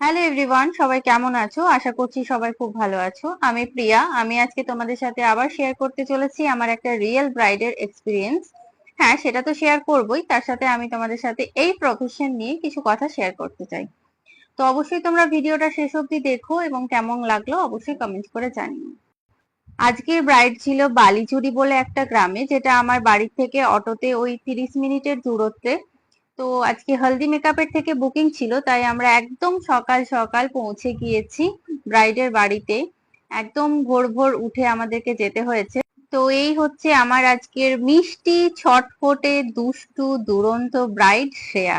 Hello everyone সবাই কেমন আছো? আশা করছি সবাই খুব ভালো আছো। আমি প্রিয়া। আমি আজকে তোমাদের সাথে আবার শেয়ার করতে চলেছি আমার একটা রিয়েল ব্রাইডের এক্সপিরিয়েন্স হ্যাঁ সেটা তো শেয়ার করবোই। তার সাথে আমি তোমাদের সাথে এই প্রফেশন নিয়ে কিছু কথা শেয়ার করতে চাই। তো অবশ্যই তোমরা ভিডিওটা শেষ অবধি দেখো এবং কেমন লাগল অবশ্যই কমেন্ট করে জানিও। আজকের ব্রাইড ছিল বালিচুরি বলে একটা গ্রামে, যেটা আমার বাড়ি থেকে অটোতে ওই তিরিশ মিনিটের দূরত্বে তো আজকে হলদি মেকআপের থেকে বুকিং ছিল, তাই আমরা একদম সকাল সকাল পৌঁছে গিয়েছি ব্রাইডের বাড়িতে। একদম ভোর ভোর উঠে আমাদেরকে যেতে হয়েছে। তো এই হচ্ছে আমার আজকের মিষ্টি ছটফটে দুষ্টু, দুরন্ত ব্রাইড শ্রেয়া।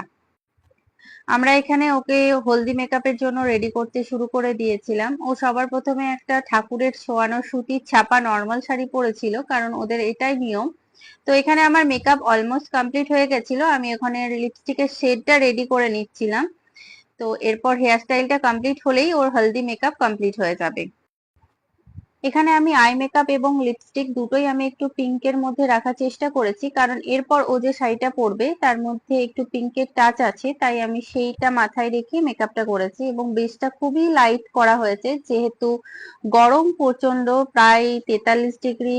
আমরা এখানে ওকে হলদি মেকআপের জন্য রেডি করতে শুরু করে দিয়েছিলাম। ও সবার প্রথমে একটা ঠাকুরের ছোয়ানো সুতির ছাপা নর্মাল শাড়ি পরেছিল, কারণ ওদের এটাই নিয়ম। তো এখানে আমার মেকআপ অলমোস্ট কমপ্লিট হয়ে গেছিল। আমি ওখানে লিপস্টিকের শেডটা রেডি করে নিচ্ছিলাম। তো এরপর হেয়ার স্টাইলটা কমপ্লিট হলেই ওর হলদি মেকআপ কমপ্লিট হয়ে যাবে। এখানে আমি আই মেকআপ এবং লিপস্টিক দুটোই আমি একটু পিঙ্কের মধ্যে রাখার চেষ্টা করেছি, কারণ এরপর ও যে শাড়িটা পরবে, তার মধ্যে একটু পিঙ্কের টাচ আছে, তাই আমি সেইটা মাথায় রেখে মেকআপটা করেছি এবং বেসটা খুবই লাইট করা হয়েছে, যেহেতু গরম প্রচণ্ড প্রায় তেতাল্লিশ ডিগ্রি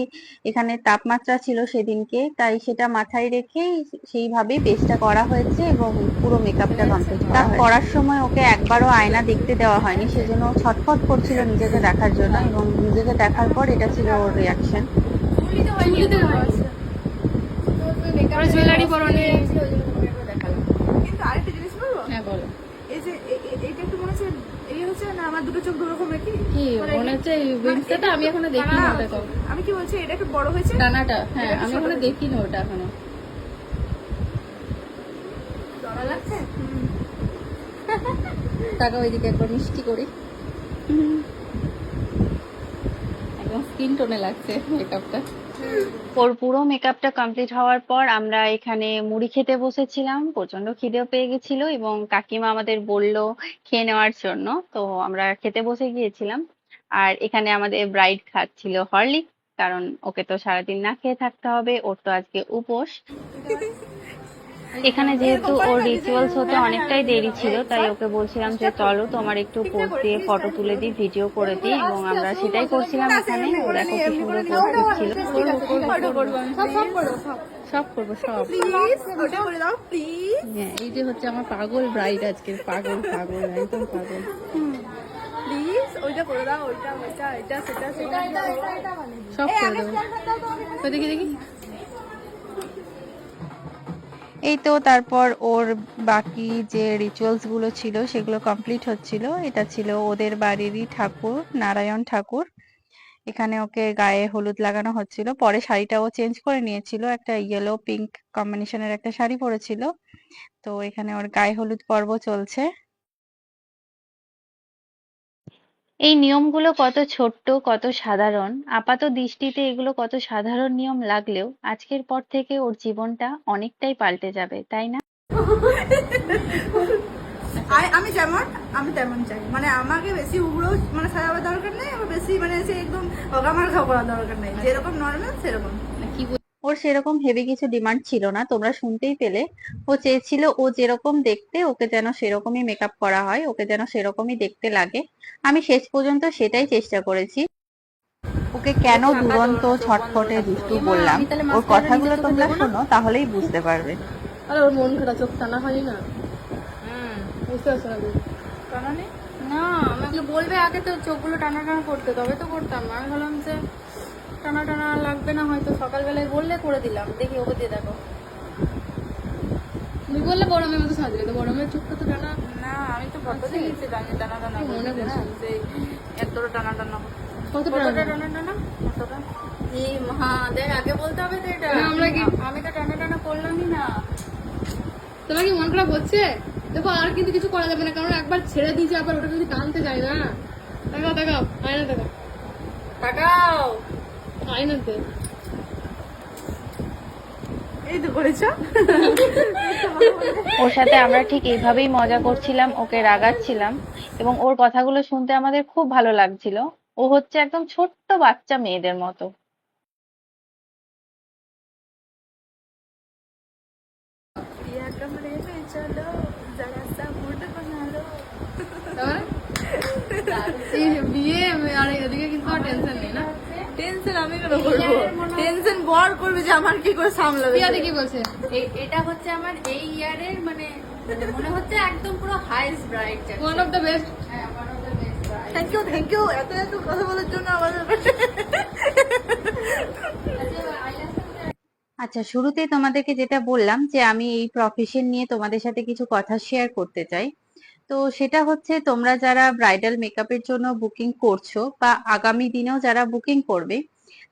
এখানে তাপমাত্রা ছিল সেদিনকে, তাই সেটা মাথায় রেখে সেইভাবে বেসটা করা হয়েছে এবং পুরো মেকআপটা কমপ্লিট করা করার সময় ওকে একবারও আয়না দেখতে দেওয়া হয়নি, সেজন্য ছটফট করছিল নিজেকে দেখার জন্য এবং নিজেকে দেখার পর এটা ছিল ওর রিয়াকশন জুয়েলারি পরনে। কিন্তু আরেকটা জিনিস বলব হ্যাঁ বলো। এই যে এটা একটু মনে হচ্ছে এই হচ্ছে না আমার দুটো চোখ দুরকম কি কি মানে হচ্ছে উইংসটা আমি এখনও না, ওটা আমি কি বলছি এটা একটু বড় হয়েছে? টানাটা হ্যাঁ আমি এখনও ওটা এখনও। ভালো লাগছে? টাকা ওইদিকে একবার মিষ্টি করি। স্কিন টোনে লাগছে মেকআপটা ওর পুরো মেকআপটা কমপ্লিট হওয়ার পর আমরা এখানে মুড়ি খেতে বসেছিলাম প্রচণ্ড খিদেও পেয়ে গেছিল এবং কাকিমা আমাদের বলল খেয়ে নেওয়ার জন্য তো আমরা খেতে বসে গিয়েছিলাম। আর এখানে আমাদের ব্রাইড খাচ্ছিল হরলিক কারণ ওকে তো সারাদিন না খেয়ে থাকতে হবে ওর তো আজকে উপোস। এখানে যেহেতু ওর রিচুয়ালস হতে অনেকটাই দেরি ছিল তাই ওকে বলছিলাম যে চলো তোমার একটু পোজ দিয়ে ফটো তুলে দিই ভিডিও করে দিই এবং আমরা সেটাই করছিলাম এখানে। ও দেখো কি সুন্দর পোজ দিচ্ছিল। সব সব করো সব। সব করব সব হ্যাঁ এই যে হচ্ছে আমার পাগল ব্রাইড আজকে পাগল পাগল একদম পাগল। ওইটা করে দাও ওইটা ওইটা এটা সেটা সেটা। সব করে দেবো। দেখি দেখি। এই তো তারপর ওর বাকি যে রিচুয়ালসগুলো ছিল, সেগুলো কমপ্লিট হচ্ছিল। এটা ছিল ওদের বাড়িরই ঠাকুর, নারায়ণ ঠাকুর। এখানে ওকে গায়ে হলুদ লাগানো হচ্ছিল। পরে শাড়িটা ও চেঞ্জ করে নিয়েছিল। একটা ইয়েলো পিঙ্ক কম্বিনেশনের একটা শাড়ি পরেছিল। তো এখানে ওর গায়ে হলুদ পর্ব চলছে। এই নিয়মগুলো কত ছোট্ট, কত সাধারণ। আপাত দৃষ্টিতে এগুলো কত সাধারণ নিয়ম লাগলেও আজকের পর থেকে ওর জীবনটা অনেকটাই পাল্টে যাবে, তাই না? আমি যেমন, আমি তেমন চাই। মানে আমাকে বেশি উগ্র মানে সাজাবার দরকার নেই বেশি মানে সে একদম অগামার খাওয়া করার দরকার নেই। যেরকম নর্মাল সেরকম। ওর সেরকম হেভি কিছু ডিমান্ড ছিল না। তোমরা শুনতেই পেলে। ও চেয়েছিল ও যেরকম দেখতে ওকে যেন সেরকমই মেকআপ করা হয় ওকে যেন সেরকমই দেখতে লাগে। আমি শেষ পর্যন্ত সেটাই চেষ্টা করেছি। ওকে কেন দুরন্ত ছটফটে দুষ্টু বললাম। ওর কথাগুলো তোমরা শোনো তাহলেই বুঝতে পারবে। আরে ওর মন খারাপ চোখ টানা হয়নি না। বুঝতে পারছ না? কারণে না আমাকে বলবে আগে তো চোখগুলো টানা টানা করতে তবে তো করতাম। আমি ভাবলাম যে টানা টানা লাগবে না হয়তো সকালবেলায় বললে করে দিলাম। দেখি ওকে দিয়ে দেখো। তুমি বললে বড় মতো সাজলে তো বড় মেয়ের চোখটা তো টানা না আমি তো ফটো দেখেছি টানা টানা টানা মনে করছে এতটা টানা টানা কত টানা টানা টানা কতটা এই মহা দেখ আগে বলতে হবে তো এটা। আমরা কি আমি তো টানা টানা করলামই না। তোমার কি মন খারাপ হচ্ছে? দেখো আর কিন্তু কিছু করা যাবে না কারণ একবার ছেড়ে দিয়েছে আবার ওটা যদি টানতে যায় না? দেখাও দেখাও আয়না দেখাও তাকাও। ওর সাথে আমরা ঠিক এইভাবেই মজা করছিলাম ওকে রাগাচ্ছিলাম এবং ওর কথাগুলো শুনতে আমাদের খুব ভালো লাগছিল। ও হচ্ছে একদম ছোট্ট বাচ্চা মেয়েদের মতো। বিয়ে আর এদিকে কিন্তু টেনশন টেনশন আমি কেন করব? টেনশন বর করবে যে আমার কি করে সামলাবে প্রিয়া দেখি বলছে এটা হচ্ছে আমার এই ইয়ারের মানে মানে মনে হচ্ছে একদম পুরো highest bright one of the best thank you thank you এত এত কথা বলার জন্য আমাদের আচ্ছা শুরুতেই তোমাদেরকে যেটা বললাম যে আমি এই প্রফেশন নিয়ে তোমাদের সাথে কিছু কথা শেয়ার করতে চাই। তো সেটা হচ্ছে তোমরা যারা ব্রাইডাল মেকআপের জন্য বুকিং করছ বা আগামী দিনেও যারা বুকিং করবে,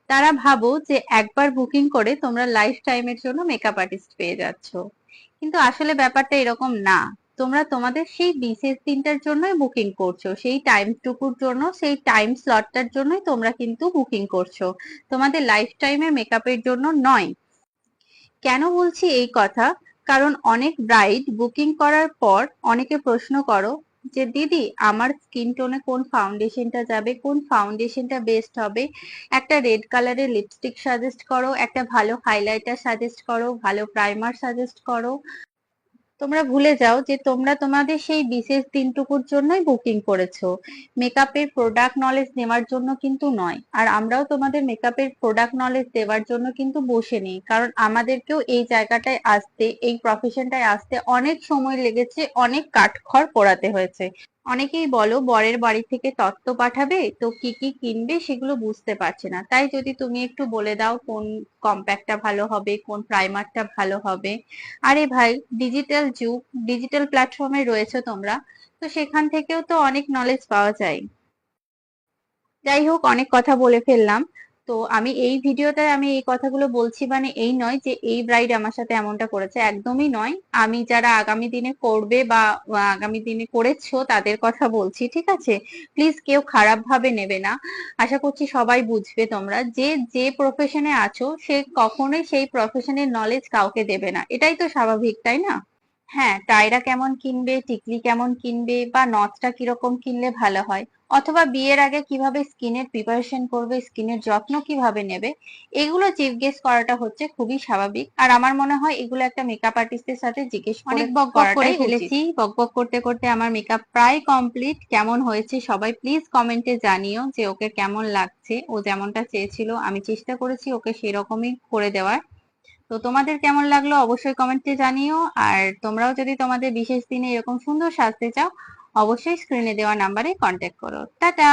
তারা ভাবো যে একবার বুকিং করে তোমরা লাইফ টাইমের জন্য মেকআপ আর্টিস্ট পেয়ে যাচ্ছ। কিন্তু আসলে ব্যাপারটা এরকম না। তোমরা তোমাদের সেই বিশেষ দিনটার জন্যই বুকিং করছ, সেই টাইমটুকুর জন্য, সেই টাইম স্লটটার জন্যই তোমরা কিন্তু বুকিং করছ। তোমাদের লাইফ টাইমের মেকআপের জন্য নয়। কেন বলছি এই কথা? কারণ অনেক ব্রাইড বুকিং করার পর অনেকে প্রশ্ন করো যে, দিদি, আমার স্কিন টোনে কোন ফাউন্ডেশনটা যাবে? কোন ফাউন্ডেশনটা বেস্ট হবে? একটা রেড কালারের লিপস্টিক সাজেস্ট করো, একটা ভালো হাইলাইটার সাজেস্ট করো, ভালো প্রাইমার সাজেস্ট করো। তোমরা ভুলে যাও যে তোমরা তোমাদের সেই বিশেষ দিনটুকুর জন্যই বুকিং করেছ। মেকআপের প্রোডাক্ট নলেজ নেওয়ার জন্য কিন্তু নয়। আর আমরাও তোমাদের মেকআপের প্রোডাক্ট নলেজ দেওয়ার জন্য কিন্তু বসে নেই। কারণ আমাদেরকেও এই জায়গাটায় আসতে, এই প্রফেশনটায় আসতে অনেক সময় লেগেছে, অনেক কাঠখড় পোড়াতে হয়েছে। অনেকেই বলো বরের বাড়ি থেকে তত্ত্ব পাঠাবে, তো কি কি কিনবে সেগুলো বুঝতে পারছে না। তাই যদি তুমি একটু বলে দাও কোন কম্প্যাক্টটা ভালো হবে, কোন প্রাইমারটা ভালো হবে। আরে ভাই ডিজিটাল যুগ ডিজিটাল প্ল্যাটফর্মে রয়েছে তোমরা, তো সেখান থেকেও তো অনেক নলেজ পাওয়া যায়। যাই হোক, অনেক কথা বলে ফেললাম। তো আমি এই ভিডিওতে আমি এই কথাগুলো বলছি মানে এই নয় যে এই ব্রাইড আমার সাথে এমনটা করেছে, একদমই নয়। আমি যারা আগামী দিনে করবে বা আগামী দিনে করেছ তাদের কথা বলছি, ঠিক আছে? প্লিজ কেউ খারাপ ভাবে নেবে না। আশা করছি সবাই বুঝবে তোমরা যে যে প্রফেশনে আছো সে কখনোই সেই প্রফেশনের নলেজ কাউকে দেবে না। এটাই তো স্বাভাবিক, তাই না? হ্যাঁ টায়রা কেমন কিনবে, টিকলি কেমন কিনবে বা নথটা কীরকম কিনলে ভালো হয়? অথবা বিয়ের আগে কীভাবে স্কিনের প্রিপারেশন করবে স্কিনের যত্ন কীভাবে নেবে এগুলো জিজ্ঞেস করাটা হচ্ছে খুবই স্বাভাবিক। আর আমার মনে হয় এগুলো একটা মেকআপ আর্টিস্টের সাথে জিজ্ঞেস অনেক বক করে ফেলেছি। বক বক করতে করতে আমার মেকআপ প্রায় কমপ্লিট কেমন হয়েছে সবাই প্লিজ কমেন্টে জানিও যে ওকে কেমন লাগছে ও যেমনটা চেয়েছিল আমি চেষ্টা করেছি ওকে সেরকমই করে দেওয়ার। তো তোমাদের কেমন লাগল অবশ্যই কমেন্টে জানিও। আর তোমরাও যদি তোমাদের বিশেষ দিনে এরকম সুন্দর সাজতে চাও অবশ্যই স্ক্রিনে দেওয়া নাম্বারে কন্ট্যাক্ট করো। টাটা!